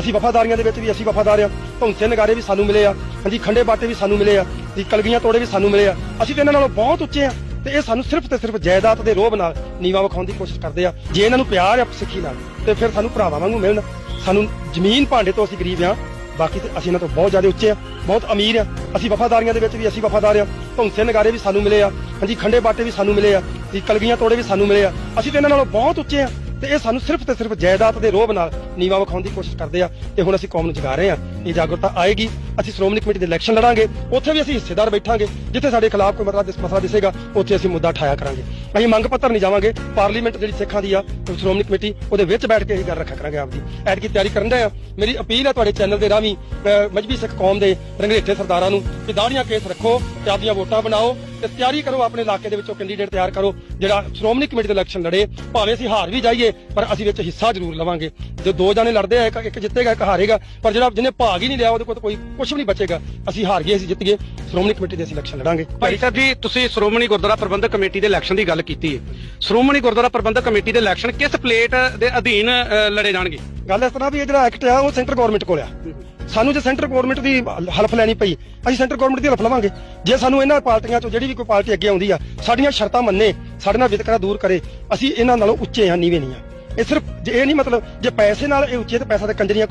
ਅਸੀਂ ਵਫਾਦਾਰੀਆਂ ਦੇ ਵਿੱਚ ਵੀ ਅਸੀਂ ਵਫਾਦਾਰ ਆ ਧੌਂਸੇ ਨਗਾਰੇ ਵੀ ਸਾਨੂੰ ਮਿਲੇ ਆ। ਹਾਂਜੀ, ਖੰਡੇ ਬਾਟੇ ਵੀ ਸਾਨੂੰ ਮਿਲੇ ਆ। ਜੀ, ਕਲਗੀਆਂ ਤੋੜੇ ਵੀ ਸਾਨੂੰ ਮਿਲੇ ਆ। ਅਸੀਂ ਤੇ ਇਹਨਾਂ ਨਾਲੋਂ ਬਹੁਤ ਉੱਚੇ ਆ ਤੇ ਇਹ ਸਾਨੂੰ ਸਿਰਫ ਤੇ ਸਿਰਫ ਜਾਇਦਾਦ ਦੇ ਰੋਬ ਨਾਲ ਨੀਵਾ ਵਿਖਾਉਣ ਦੀ ਕੋਸ਼ਿਸ਼ ਕਰਦੇ ਆ। ਜੇ ਇਹਨਾਂ ਨੂੰ ਪਿਆਰ ਆ ਸਿੱਖੀ ਨਾਲ, ਤੇ ਫਿਰ ਸਾਨੂੰ ਭਰਾਵਾਂ ਵਾਂਗੂ ਮਿਲਣ। ਸਾਨੂੰ ਜ਼ਮੀਨ ਭਾਂਡੇ ਤੋਂ ਅਸੀਂ ਗਰੀਬ ਆ ਬਾਕੀ ਤੇ ਅਸੀਂ ਇਹਨਾਂ ਤੋਂ ਬਹੁਤ ਜ਼ਿਆਦਾ ਉੱਚੇ ਆ ਬਹੁਤ ਅਮੀਰ ਆ ਅਸੀਂ ਵਫਾਦਾਰੀਆਂ ਦੇ ਵਿੱਚ ਵੀ ਅਸੀਂ ਵਫਾਦਾਰ ਆ ਧੌਂਸੇ ਨਗਾਰੇ ਵੀ ਸਾਨੂੰ ਮਿਲੇ ਆ। ਹਾਂਜੀ, ਖੰਡੇ ਬਾਟੇ ਵੀ ਸਾਨੂੰ ਮਿਲੇ ਆ। ਜੀ, ਕਲਗੀਆਂ ਤੋੜੇ ਵੀ ਸਾਨੂੰ ਮਿਲੇ ਆ। ਅਸੀਂ ਤੇ ਇਹਨਾਂ ਨਾਲੋਂ ਬਹੁਤ ਉੱਚੇ ਆ ਤੇ ਇਹ ਸਾਨੂੰ ਸਿਰਫ ਤੇ ਸਿਰਫ ਜਾਇਦਾਦ ਦੇ ਰੋਬ ਨਾਲ ਨੀਵਾ ਵਿਖਾਉਣ ਦੀ ਕੋਸ਼ਿਸ਼ ਕਰਦੇ ਆ ਤੇ ਹੁਣ ਅਸੀਂ ਕੌਮ ਨੂੰ ਜਗਾ ਰਹੇ ਆ। ਇਹ ਜਾਗਰੂਕਤਾ ਆਏਗੀ, ਅਸੀਂ ਸ਼੍ਰੋਮਣੀ ਕਮੇਟੀ ਦੇ ਇਲੈਕਸ਼ਨ ਲੜਾਂਗੇ, ਉੱਥੇ ਵੀ ਅਸੀਂ ਹਿੱਸੇਦਾਰ ਬੈਠਾਂਗੇ। ਜਿੱਥੇ ਸਾਡੇ ਖਿਲਾਫ ਕੋਈ ਮਤਲਬ ਮਸਲਾ ਦਿਸੇਗਾ, ਉੱਥੇ ਅਸੀਂ ਮੁੱਦਾ ਠਾਇਆ ਕਰਾਂਗੇ। ਅਸੀਂ ਮੰਗ ਪੱਤਰ ਨਹੀਂ ਜਾਵਾਂਗੇ। ਪਾਰਲੀਮੈਂਟ ਜਿਹੜੀ ਸਿੱਖਾਂ ਦੀ ਆ ਸ਼੍ਰੋਮਣੀ ਕਮੇਟੀ, ਉਹਦੇ ਵਿੱਚ ਬੈਠ ਕੇ ਅਸੀਂ ਗੱਲ ਰੱਖਿਆ ਕਰਾਂਗੇ ਆਪਦੀ। ਐਡ ਦੀ ਤਿਆਰੀ ਕਰਨ ਦੇ ਆ। ਮੇਰੀ ਅਪੀਲ ਹੈ ਤੁਹਾਡੇ ਚੈਨਲ ਦੇ ਰਾਹੀਂ ਮਜਬੀ ਸਿੱਖ ਕੌਮ ਦੇ ਰੰਗਰੇਟੇ ਸਰਦਾਰਾਂ ਨੂੰ ਕਿ ਦਾੜੀਆਂ ਕੇਸ ਰੱਖੋ, ਤੇ ਆਪਦੀਆਂ ਵੋਟਾਂ ਬਣਾਓ, ਤੇ ਤਿਆਰੀ ਕਰੋ ਆਪਣੇ ਇਲਾਕੇ ਦੇ ਵਿੱਚੋਂ ਕੈਂਡੀਡੇਟ ਤਿਆਰ ਕਰੋ, ਜਿਹੜਾ ਸ਼੍ਰੋਮਣੀ ਕਮੇਟੀ ਦੇ ਇਲੈਕਸ਼ਨ ਲੜੇ। ਭਾਵੇਂ ਅਸੀਂ ਹਾਰ ਵੀ ਜਾਈਏ, ਪਰ ਅਸੀਂ ਵਿੱਚ ਹਿੱਸਾ ਜ਼ਰੂਰ ਲਵਾਂਗੇ। ਜੇ ਦੋ ਜਾਣੇ ਲੜਦੇ ਆ, ਇੱਕ ਜਿੱਤੇਗਾ, ਇੱਕ ਹਾਰੇਗਾ, ਪਰ ਜਿਹੜਾ ਜਿਹਨੇ ਭਾਗ ਹੀ ਨਹੀਂ ਲਿਆ, ਉਹਦੇ ਕੋਲ ਕੋਈ ਕੁਝ ਵੀ ਨਹੀਂ ਬਚੇਗਾ। ਅਸੀਂ ਹਾਰ ਗਏ, ਅਸੀਂ ਜਿੱਤ ਗਏ। ਸ਼੍ਰੋਮਣੀ ਕਮੇਟੀ ਦੇ ਅਸੀਂ ਇਲੈਕਸ਼ਨ ਲੜਾਂਗੇ ਭਾਈ ਸਾਹਿਬ ਜੀ ਤੁਸੀਂ ਸ਼੍ਰੋਮਣੀ ਗੁਰਦੁਆਰਾ ਪ੍ਰਬੰਧਕ ਕਮੇਟੀ ਦੇ ਇਲੈਕਸ਼ਨ ਦੀ ਗੱਲ ਕੀਤੀ ਹੈ ਸ਼੍ਰੋਮਣੀ ਗੁਰਦੁਆਰਾ ਪ੍ਰਬੰਧਕ ਕਮੇਟੀ ਦੇ ਇਲੈਕਸ਼ਨ ਕਿਸ ਪਲੇਟ ਦੇ ਅਧੀਨ ਲੜੇ ਜਾਣਗੇ? ਗੱਲ ਇਸ ਤਰ੍ਹਾਂ ਵੀ ਇਹ ਜਿਹੜਾ ਐਕਟ ਆ ਉਹ ਸੈਂਟਰ ਗਵਰਨਮੈਂਟ ਕੋਲ ਆ। ਸਾਨੂੰ ਜੇ ਸੈਂਟਰ ਗਵਰਨਮੈਂਟ ਦੀ ਹਲਫ ਲੈਣੀ ਪਈ ਅਸੀਂ ਸੈਂਟਰ ਗਵਰਨਮੈਂਟ ਦੀ ਹਲਫ ਲਵਾਂਗੇ। ਜੇ ਸਾਨੂੰ ਇਹਨਾਂ ਪਾਰਟੀਆਂ ਚੋਂ ਜਿਹੜੀ ਵੀ ਕੋਈ ਪਾਰਟੀ ਅੱਗੇ ਆਉਂਦੀ ਆ ਸਾਡੀਆਂ ਸ਼ਰਤਾਂ ਮੰਨੇ ਸਾਡੇ ਨਾਲ ਵਿਤਕਰਾ ਦੂਰ ਕਰੇ ਅਸੀਂ ਇਹਨਾਂ ਨਾਲੋਂ ਉੱਚੇ ਆ ਨੀਵੇਂ ਨਹੀਂ ਆ ਇਹ ਸਿਰਫ ਇਹ ਨਹੀਂ ਮਤਲਬ ਜੇ ਪੈਸੇ ਨਾਲ ਇਹ ਉੱਚੇ ਤੇ ਪੈਸਾ ਤੇ ਕੰਜਰੀਆਂ